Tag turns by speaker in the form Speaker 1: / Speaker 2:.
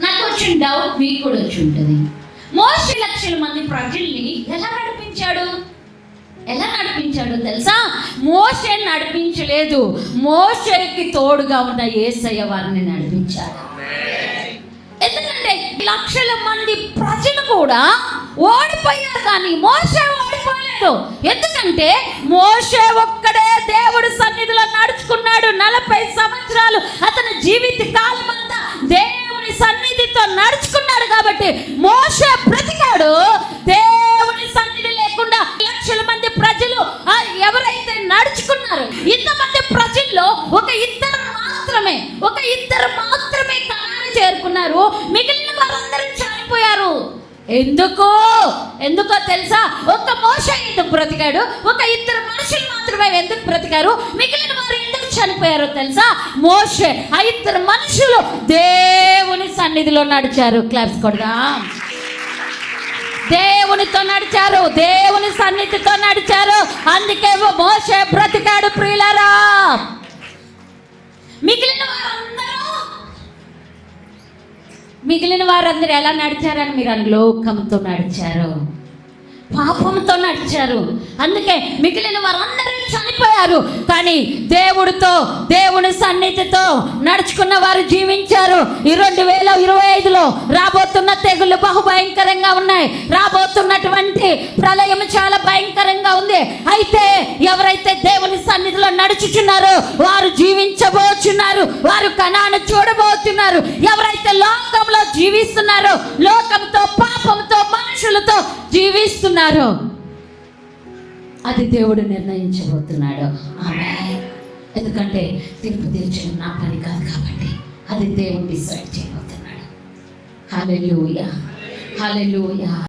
Speaker 1: నాకు వచ్చిన డౌట్ మీకు కూడా వచ్చి ఉంటుంది మోస్ట్ లక్షల మంది ప్రజల్ని ఎలా నడిపించాడు? ఎలా నడిపించాడో తెలుసా? మోసే నడిపించలేదు. మోసేకి తోడుగా ఉన్న ఏసయ్య వారిని నడిపించాడు. ఎందుకంటే లక్షల మంది ప్రజలు కూడా ఓడిపోయారు కానీ మోసే ఓడిపోలేదు. ఎందుకంటే మోసే ఒక్కడే దేవుడి సన్నిధిలో నడుచుకున్నాడు నలభై సంవత్సరాలు. అతని జీవిత కాలం సన్నిధితో నడుచుకున్నాడు కాబట్టి మోస బ్రతికాడు. దేవుని సన్నిధి లేకుండా లక్షల మంది ప్రజలు ఆ ఎవరైతే నడుచుకున్నారు ఇంతమంది ప్రజల్లో ఒక ఇద్దరు మాత్రమే ఒక ఇద్దరు మాత్రమే కణాన్ని చేరుకున్నారు. మిగిలిన వారందరూ చనిపోయారు. ఎందుకు? ఎందుకో తెలుసా? ఒక మోస ఎందుకు బ్రతికాడు? ఒక ఇద్దరు మనుషులు మాత్రమే ఎందుకు బ్రతికారు? మిగిలిన వారు చనిపోయారో తెలుసా? మోషే ఆ ఇద్దరు మనుషులు దేవుని సన్నిధిలో నడిచారు. క్లాప్స్ కొడదా. దేవునితో నడిచారు. దేవుని సన్నిధితో నడిచారు. అందుకే మోసే బ్రతికాడు ప్రియులరా. మిగిలిన వారందరూ మిగిలిన వారందరూ ఎలా నడిచారని మీరు అని లోకంతో నడిచారు. పాపంతో నడిచారు. అందుకే మిగిలిన వారందరూ చనిపోయారు. కానీ దేవుడితో దేవుని సన్నిధితో నడుచుకున్న వారు జీవించారు. ఈ రెండు వేల ఇరవై ఐదులో రాబోతున్న తెగుళ్ళు బహుభయంకరంగా ఉన్నాయి. రాబోతున్నటువంటి ప్రళయం చాలా భయంకరంగా ఉంది. అయితే ఎవరైతే దేవుని సన్నిధిలో నడుచుచున్నారో వారు జీవించబోచున్నారు. వారు కణాన్ని చూడబోతున్నారు ఎవరైతే లోకంలో జీవిస్తున్నారో లోకంతో పాపంతో మనుషులతో జీవిస్తున్నారో అది దేవుడు నిర్ణయించబోతున్నాడు. ఆమె ఎందుకంటే తీర్పు తీర్చడం నా పని కాదు కాబట్టి అది దేవుడు డిసైడ్ చేయబోతున్నాడు. Hallelujah hallelujah